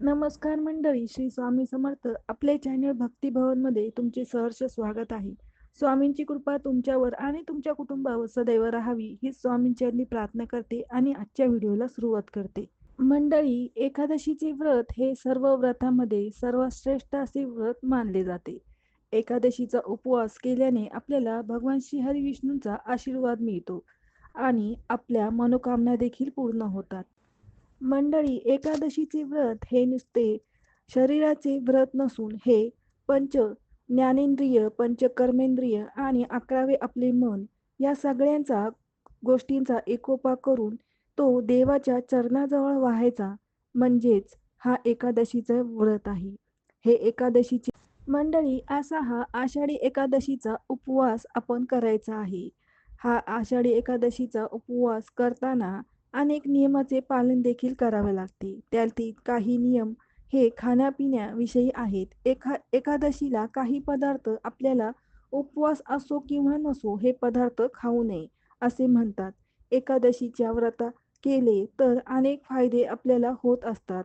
नमस्कार मंडळी श्री स्वामी समर्थ. आपले चॅनल भक्ती भवनमध्ये तुमचे सहर्ष स्वागत आहे. स्वामींची कृपा तुमच्यावर आणि तुमच्या कुटुंबावर सदैव राहावी ही स्वामींचरणी प्रार्थना करते आणि आजच्या व्हिडिओला सुरुवात करते. मंडळी एकादशीचे व्रत हे सर्व व्रतामध्ये सर्वात श्रेष्ठ असे व्रत मानले जाते. एकादशीचा उपवास केल्याने आपल्याला भगवान श्री हरी विष्णूंचा आशीर्वाद मिळतो आणि आपल्या मनोकामना देखील पूर्ण होतात. मंडळी एकादशीचे व्रत हे नुसते शरीराचे व्रत नसून हे पंच ज्ञानेंद्रिय पंच कर्मेंद्रिय आणि अकरावे आपले मन या सगळ्यांचा गोष्टींचा एकोपा करून तो देवाच्या चरणाजवळ व्हायचा. म्हणजेच हा एकादशीचा व्रत आहे. हे एकादशीचे मंडळी असा हा आषाढी एकादशीचा उपवास आपण करायचा आहे. हा आषाढी एकादशीचा उपवास करताना अनेक नियमाचे पालन देखील करावे लागते. त्यातील काही नियम हे खाण्यापिण्याविषयी आहेत. एका एकादशीला काही पदार्थ आपल्याला उपवास असो किंवा नसो हे पदार्थ खाऊ नये असे म्हणतात. एकादशीच्या व्रता केले तर अनेक फायदे आपल्याला होत असतात.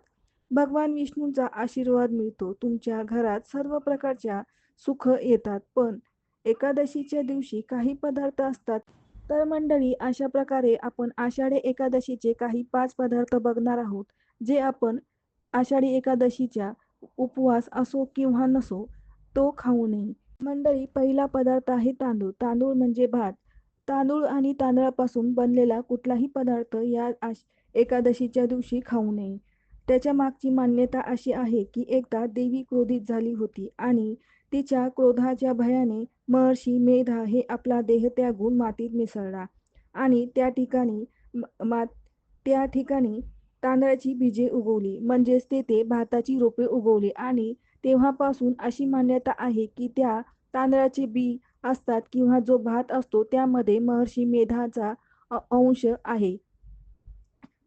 भगवान विष्णूंचा आशीर्वाद मिळतो. तुमच्या घरात सर्व प्रकारच्या सुख येतात. पण एकादशीच्या दिवशी काही पदार्थ असतात तर मंडळी अशा प्रकारे आपण आषाढी एकादशीचे काही पाच पदार्थ बघणार आहोत जे आपण आषाढी एकादशीच्या उपवास असो किंवा नसो तो खाऊ नये. मंडळी पहिला पदार्थ आहे तांदूळ. तांदूळ म्हणजे भात. तांदूळ आणि तांदळापासून बनलेला कुठलाही पदार्थ या आश एकादशीच्या दिवशी खाऊ नये. त्याच्या मागची मान्यता अशी आहे की एकदा देवी क्रोधित झाली होती आणि तिच्या क्रोधाच्या भयाने महर्षी मेधा हे आपला देह त्यागून मातीत मिसळला. आणि त्या ठिकाणी मा त्या ठिकाणी तांदळाची बीजे उगवली. म्हणजेच तेथे भाताची रोपे उगवली. आणि तेव्हापासून अशी मान्यता आहे की त्या तांदळाचे बी असतात किंवा जो भात असतो त्यामध्ये महर्षी मेधाचा अंश आहे.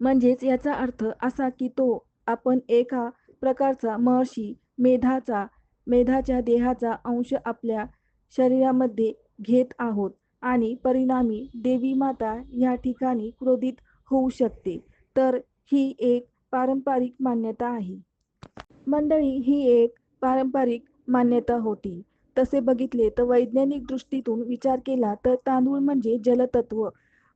म्हणजेच याचा अर्थ असा की तो आपण एका प्रकारचा महर्षी मेधाचा मेधाच्या देहाचा अंश आपल्या शरीरामध्ये घेत आहोत आणि परिणामी देवी माता या ठिकाणी क्रोधित होऊ शकते. तर ही एक पारंपरिक मान्यता आहे. मंडळी ही एक पारंपरिक मान्यता होती. तसे बघितले तर वैज्ञानिक दृष्टीतून विचार केला तर तांदूळ म्हणजे जलतत्व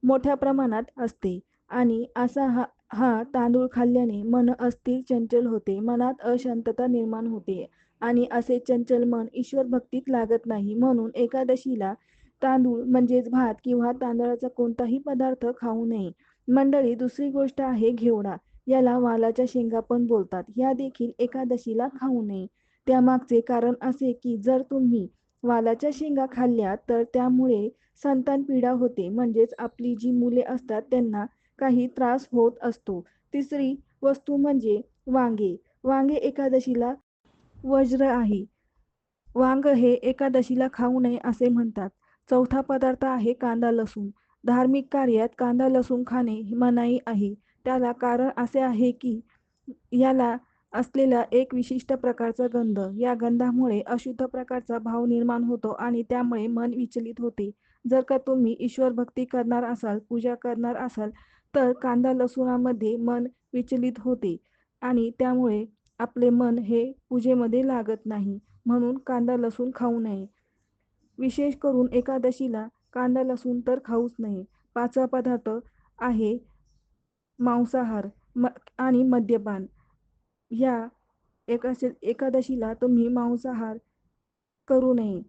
मोठ्या प्रमाणात असते आणि असा हा हा तांदूळ खाल्ल्याने मन अस्थिर चंचल होते मनात अशांतता निर्माण होते. आणि असे चंचल मन ईश्वर भक्तीत लागत नाही. म्हणून एकादशीला तांदूळ म्हणजेच भात किंवा तांदळाचा कोणताही पदार्थ खाऊ नये. मंडळी दुसरी गोष्ट आहे घेवडा. याला वालाच्या शेंगा पण बोलतात. या देखील एकादशीला खाऊ नये. त्यामागचे कारण असे की जर तुम्ही वालाच्या शेंगा खाल्ल्या तर त्यामुळे संतान पीडा होते. म्हणजेच आपली जी मुले असतात त्यांना काही त्रास होत असतो. तिसरी वस्तू म्हणजे वांगे. वांगे एकादशीला वज्र आहे. वांग हे एकादशीला खाऊ नये असे म्हणतात. चौथा पदार्थ आहे कांदा लसूण. धार्मिक कार्यात कांदा लसूण खाणे मनाई आहे. त्याला कारण असे आहे की याला असलेला एक विशिष्ट प्रकारचा गंध. या गंधामुळे अशुद्ध प्रकारचा भाव निर्माण होतो आणि त्यामुळे मन विचलित होते. जर का तुम्ही ईश्वर भक्ती करणार असाल पूजा करणार असाल तर कांदा लसूणामध्ये मन विचलित होते आणि त्यामुळे आपले मन हे पूजेमध्ये लागत नाही म्हणून कांदा लसूण खाऊ नये. विशेष करून एकादशीला कांदा लसूण तर खाऊच नये. पाचवा पदार्थ आहे मांसाहार म आणि मद्यपान. या एका एकादशीला तुम्ही मांसाहार करू नये.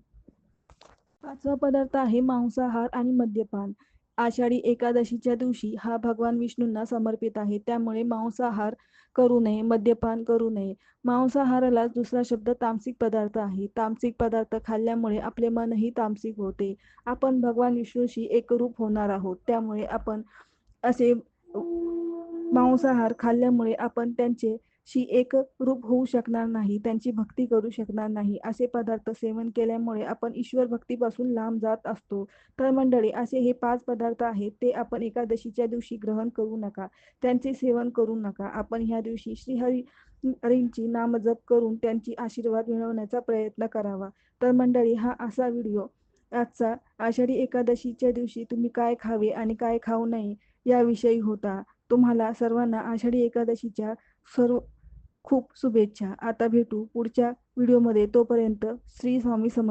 पाचवा पदार्थ आहे मांसाहार आणि मद्यपान. आषाढी एकादशीच्या दिवशी हा भगवान विष्णूंना समर्पित आहे. त्यामुळे मांसाहार करू नये मद्यपान करू नये. मांसाहाराला दुसरा शब्द तामसिक पदार्थ आहे. तामसिक पदार्थ खाल्ल्यामुळे आपले मनही तामसिक होते. आपण भगवान विष्णूशी एकरूप होणार आहोत. त्यामुळे आपण असे मांसाहार खाल्ल्यामुळे आपण त्यांचे शी एक रूप होऊ शकणार नाही त्यांची भक्ती करू शकणार नाही. असे पदार्थ सेवन केल्यामुळे आपण ईश्वर भक्तीपासून लांब जात असतो. तर मंडळी असे हे पाच पदार्थ आहेत ते आपण एकादशीच्या दिवशी ग्रहण करू नका. त्यांचे सेवन करू नका. आपण ह्या दिवशी श्रीहरी हरींची नामजप करून त्यांची आशीर्वाद मिळवण्याचा प्रयत्न करावा. तर मंडळी हा असा व्हिडिओ आजचा आषाढी एकादशीच्या दिवशी तुम्ही काय खावे आणि काय खाऊ नये याविषयी होता. तुम्हाला सर्वांना आषाढी एकादशीच्या सर्व खूप शुभेच्छा. आता भेटू पुढच्या व्हिडिओमध्ये. तोपर्यंत श्री स्वामी समर्थ